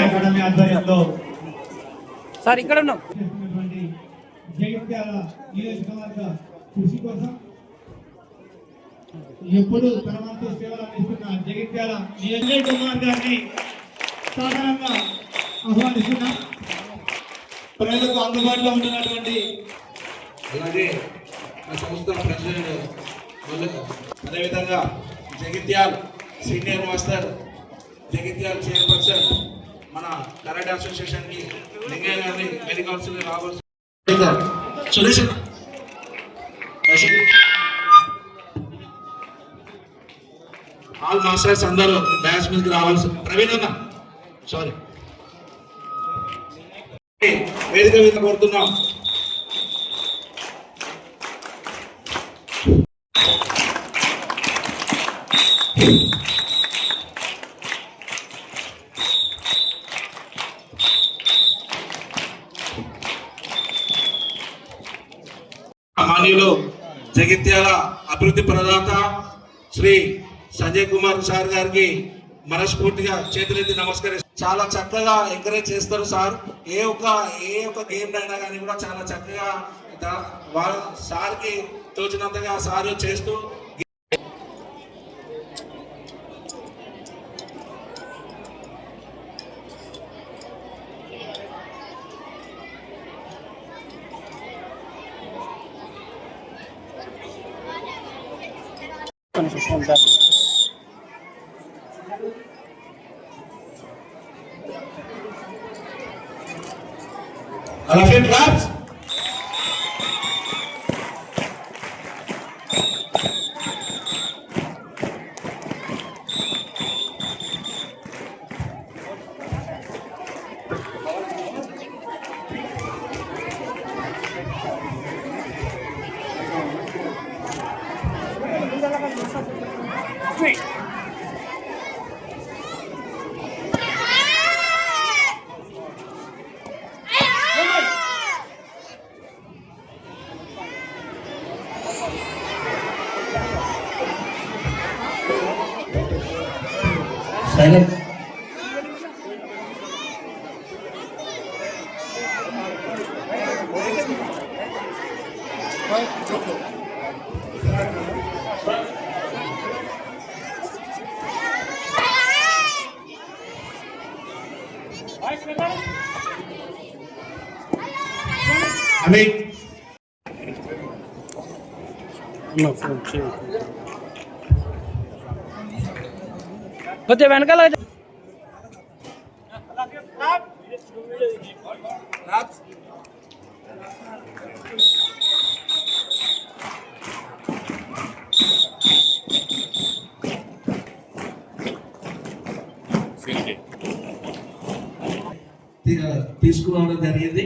Academy ఆధ్వర్యంలో sir ఇక్కడ ఉన్నాం. జగిత్యాల నియోజకవర్గ కృషి కోసం ఎప్పుడు తన వంతు సేవలు అందిస్తున్న జగిత్యాల నియోజక కుమార్ గారిని సాధారణంగా ఆహ్వానిస్తున్నాం. ప్రజలకు అందుబాటులో ఉంటున్నటువంటి అలాగే మా సంస్థ ప్రెసిడెంట్ అదేవిధంగా Jagtial senior master Jagtial chairperson మన కరాటే అసోసియేషన్కి లింగయ్య గారిని మెడికల్స్ని రావాల్సి సురేష్. ఆల్ మాస్టర్స్ అందరూ బ్యాచ్ మీదకి రావాల్సి ప్రవీణ్ అన్న. సారీ వేదిక మీద కోరుతున్నాం మాన్యులు జగిత్యాల అభివృద్ధి ప్రదాత శ్రీ సంజయ్ కుమార్ సార్ గారికి మనస్ఫూర్తిగా చేతులెత్తి నమస్కరిస్తారు చాలా చక్కగా ఎంకరేజ్ చేస్తారు సార్. ఏ ఒక్క ఏ ఒక్క గేమ్ అయినా కానీ కూడా చాలా చక్కగా సార్కి తోచినంతగా సార్ చేస్తూ A la Alafin Labs. Silent. I mean, no, from Chile. కొద్దిగా వెనకాల తీ- తీసుకురావడం జరిగింది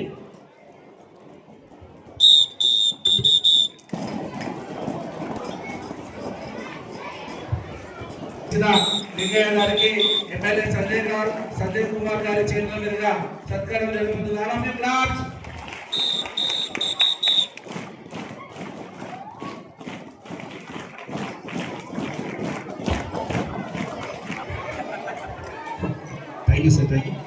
లింగయ్య గారికి ఎమ్మెల్యే సంజయ్ గారు సంజయ్ కుమార్ గారి చేతుల మీదుగా సత్కారం జరుగుతుంది Anand claps thank you sir thank you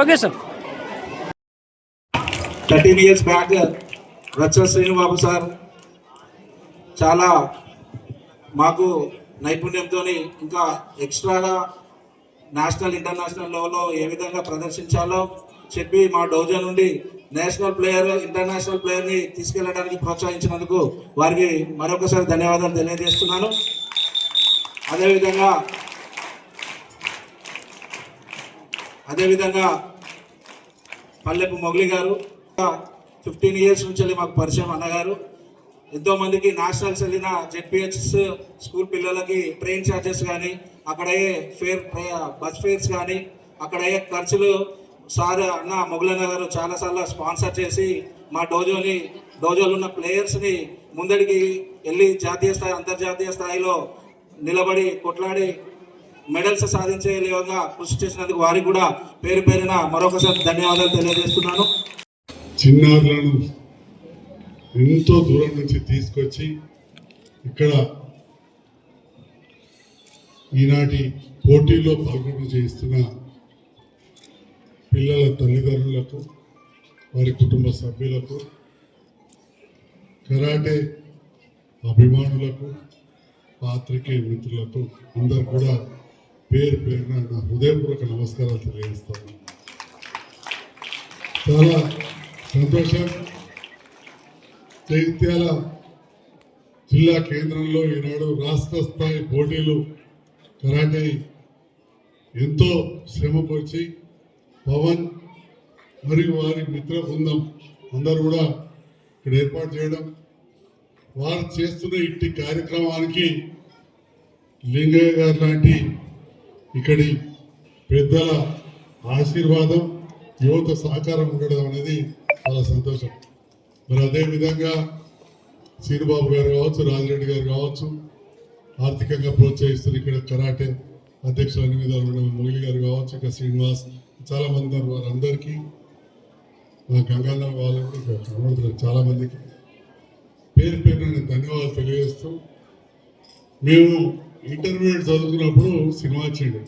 okay sir. Thirteen years back Racha Srinubabu sir. చాలా మాకు నైపుణ్యంతో ఇంకా ఎక్స్ట్రాగా నేషనల్ ఇంటర్నేషనల్ లెవెల్లో ఏ విధంగా ప్రదర్శించాలో చెప్పి మా డోజా నుండి నేషనల్ ప్లేయర్ ఇంటర్నేషనల్ ప్లేయర్ని తీసుకెళ్ళడానికి ప్రోత్సహించినందుకు వారికి మరొకసారి ధన్యవాదాలు తెలియజేస్తున్నాను. అదేవిధంగా అదేవిధంగా పల్లెపు మొగలి గారు ఫిఫ్టీన్ ఇయర్స్ నుంచి మాకు పరిచయం అన్నగారు. ఎంతోమందికి నేషనల్స్ వెళ్ళిన జెడ్పిహెచ్ఎస్ స్కూల్ పిల్లలకి ట్రైన్ ఛార్జెస్ కానీ అక్కడయ్యే ఫేర్ బస్ ఫేర్స్ కానీ అక్కడయ్యే ఖర్చులు సార్ అన్న మొగలన్న గారు చాలాసార్లు స్పాన్సర్ చేసి మా డోజోని డోజోలో ఉన్న ప్లేయర్స్ని ముందడికి వెళ్ళి జాతీయ స్థాయి అంతర్జాతీయ స్థాయిలో నిలబడి కొట్లాడి మెడల్స్ సాధించే విధంగా కృషి చేసినందుకు వారికి కూడా పేరు పేరున మరొకసారి ధన్యవాదాలు తెలియజేస్తున్నాను. చిన్నారులను ఎంతో దూరం నుంచి తీసుకొచ్చి ఇక్కడ ఈనాటి పోటీలో పాల్గొన చేస్తున్న పిల్లల తల్లిదండ్రులకు వారి కుటుంబ సభ్యులకు కరాటే అభిమానులకు పాత్రికే మిత్రులకు అందరు కూడా పేరు పేరున నా హృదయపూర్వక నమస్కారాలు తెలియజేస్తాను. చాలా సంతోషం. చైత్యాల జిల్లా కేంద్రంలో ఈనాడు రాష్ట్ర స్థాయి పోటీలు కరాటే ఎంతో శ్రమపరిచి పవన్ మరియు వారి మిత్ర బృందం అందరూ కూడా ఇక్కడ ఏర్పాటు చేయడం. వారు చేస్తున్న ఇట్టి కార్యక్రమానికి లింగయ్య గారు లాంటి ఇక్కడి పెద్దల ఆశీర్వాదం యువత సహకారం ఉండడం అనేది చాలా సంతోషం. మరి అదేవిధంగా సీనుబాబు గారు కావచ్చు రాజిరెడ్డి గారు కావచ్చు ఆర్థికంగా ప్రోత్సహిస్తున్న ఇక్కడ కరాటే అధ్యక్షులు అన్ని విధాలు ఉండడం మొగిలి గారు కావచ్చు ఇక్కడ శ్రీనివాస్ చాలామంది ఉన్నారు. వారందరికీ మా గంగాధర వాళ్ళకి ఇంకా కనబడుతున్నారు చాలా పేరు పేరు నేను ధన్యవాదాలు తెలియజేస్తూ మేము ఇంటర్మీడియట్ చదువుకున్నప్పుడు సినిమా వచ్చిండు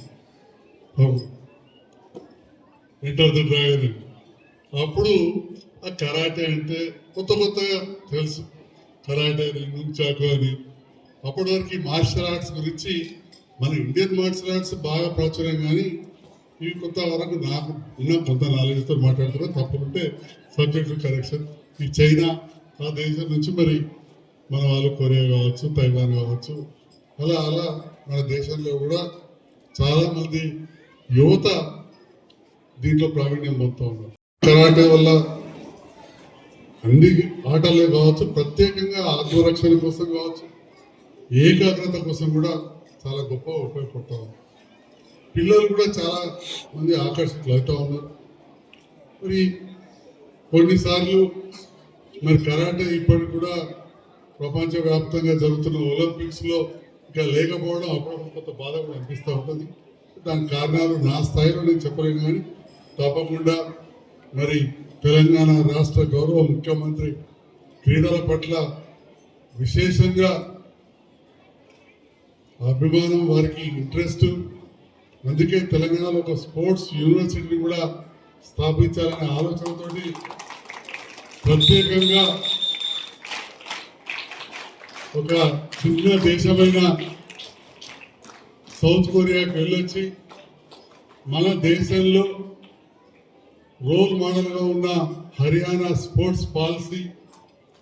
ఇంటర్ ద డ్రాగన్ అప్పుడు ఆ కరాటే అంటే కొత్త కొత్తగా తెలుసు. కరాటే అని నుంచాకు అని అప్పటి వరకు మార్షల్ ఆర్ట్స్ గురించి మన ఇండియన్ మార్షల్ ఆర్ట్స్ బాగా ప్రాచుర్యం కానీ ఇవి కొంత వరకు నాకు ఉన్న కొంత నాలెడ్జ్తో మాట్లాడుతున్నా. తప్పులుంటే సబ్జెక్ట్ కరెక్షన్ ఈ చైనా ఆ దేశం నుంచి మరి మన వాళ్ళు కొరియా కావచ్చు తైవాన్ కావచ్చు అలా అలా మన దేశంలో కూడా చాలా మంది యువత దీంట్లో ప్రావీణ్యం పొందుతూ ఉన్నారు. కరాటే వల్ల అన్ని ఆటలే కావచ్చు ప్రత్యేకంగా ఆత్మరక్షణ కోసం కావచ్చు ఏకాగ్రత కోసం కూడా చాలా గొప్ప ఉపయోగపడతా ఉన్నారు. పిల్లలు కూడా చాలా మంది ఆకర్షితులు అవుతూ ఉన్నారు. మరి కొన్నిసార్లు మరి కరాటే ఇప్పటికి కూడా ప్రపంచవ్యాప్తంగా జరుగుతున్న ఒలింపిక్స్లో ఇంకా లేకపోవడం అప్పుడప్పుడు కొంత బాధ కూడా అనిపిస్తూ ఉంటుంది. దాని కారణాలు నా స్థాయిలో నేను చెప్పలేను కానీ తప్పకుండా మరి తెలంగాణ రాష్ట్ర గౌరవ ముఖ్యమంత్రి క్రీడల పట్ల విశేషంగా అభిమానం వారికి ఇంట్రెస్ట్ అందుకే తెలంగాణలో ఒక స్పోర్ట్స్ యూనివర్సిటీని కూడా స్థాపించాలనే ఆలోచనతోటి ప్రత్యేకంగా ఒక చిన్న దేశమైన సౌత్ కొరియాకి వెళ్ళొచ్చి మన దేశంలో రోల్ మోడల్గా ఉన్న హర్యానా స్పోర్ట్స్ పాలసీ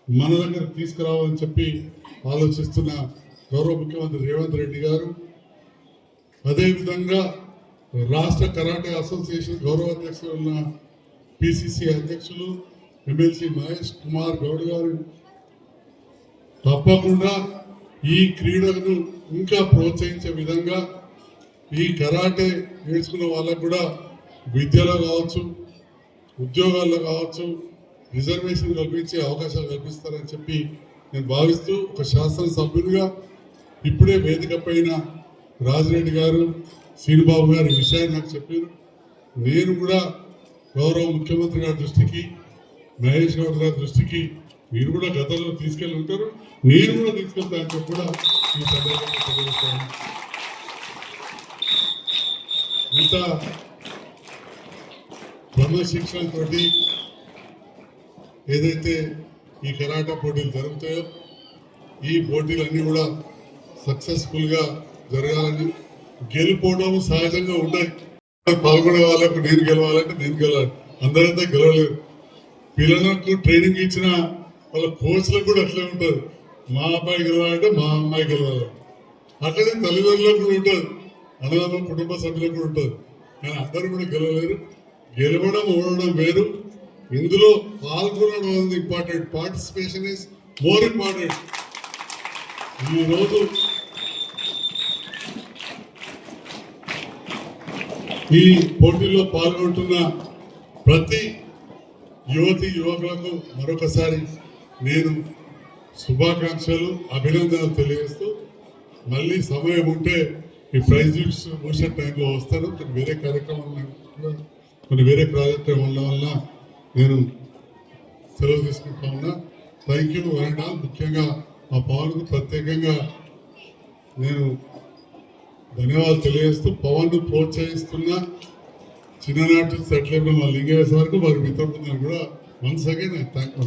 మన దగ్గర తీసుకురావాలని చెప్పి ఆలోచిస్తున్న గౌరవ ముఖ్యమంత్రి రేవంత్ రెడ్డి గారు. అదేవిధంగా రాష్ట్ర కరాటే అసోసియేషన్ గౌరవ అధ్యక్షులు ఉన్న పిసిసి అధ్యక్షులు ఎమ్మెల్సీ మహేష్ కుమార్ గౌడ్ గారు తప్పకుండా ఈ క్రీడలను ఇంకా ప్రోత్సహించే విధంగా ఈ కరాటే నేర్చుకున్న వాళ్ళకు కూడా విద్యలో కావచ్చు ఉద్యోగాల్లో కావచ్చు రిజర్వేషన్ కల్పించే అవకాశాలు కల్పిస్తారని చెప్పి నేను భావిస్తూ ఒక శాసనసభ్యునిగా ఇప్పుడే వేదిక పైన రాజిరెడ్డి గారు శ్రీనిబాబు గారు ఈ విషయాన్ని నాకు చెప్పారు. నేను కూడా గౌరవ ముఖ్యమంత్రి గారి దృష్టికి మహేష్ గౌడ్ గారి దృష్టికి మీరు కూడా గతంలో తీసుకెళ్ళి ఉంటారు. నేను కూడా తీసుకెళ్తాను కూడా ఈ సందర్భంగా తెలియజేస్తాను. ఇంత క్రమశిక్షణతోటి ఏదైతే ఈ కరాటా పోటీలు జరుగుతాయో ఈ పోటీలన్నీ కూడా సక్సెస్ఫుల్గా జరగాలని గెలిపోవడం సహజంగా ఉంటాయి. పాల్గొనే వాళ్ళకు నేను గెలవాలంటే నేను గెలవాలి. అందరంతా గెలవలేరు. పిల్లలకు ట్రైనింగ్ ఇచ్చిన వాళ్ళ కోచ్లకు కూడా అట్లే ఉంటుంది మా అబ్బాయి గెలవాలంటే మా అమ్మాయి గెలవాలి. అట్లనే తల్లిదండ్రులకు కూడా ఉంటుంది అన్నదమ్ముల కుటుంబ సభ్యులకు కూడా ఉంటుంది కానీ అందరూ కూడా గెలవలేరు. గెలవడం ఓడడం వేరు. ఇందులో పాల్గొనడం అనేది important participation is more important ఈ ఈ పోటీల్లో పాల్గొంటున్న ప్రతి యువతి యువకులకు మరొకసారి నేను శుభాకాంక్షలు అభినందనలు తెలియజేస్తూ మళ్ళీ సమయం ఉంటే ఈ ప్రైజ్ గిఫ్ట్స్ ముగిసే టైంలో వస్తాను. కొన్ని వేరే కార్యక్రమం కూడా కొన్ని వేరే కార్యక్రమం ఉండడం వల్ల నేను సెలవు తీసుకుంటా ఉన్నా. థ్యాంక్ యూ అండ్ ముఖ్యంగా మా పవన్కు ప్రత్యేకంగా నేను ధన్యవాదాలు తెలియజేస్తూ పవన్ను ప్రోత్సహిస్తున్న చిన్ననాటి సెటిల్ అయిన మా లింగేశ్వరకు వరకు వారి మిత్రులందరూ కూడా వన్స్ అగైన్ థ్యాంక్ యూ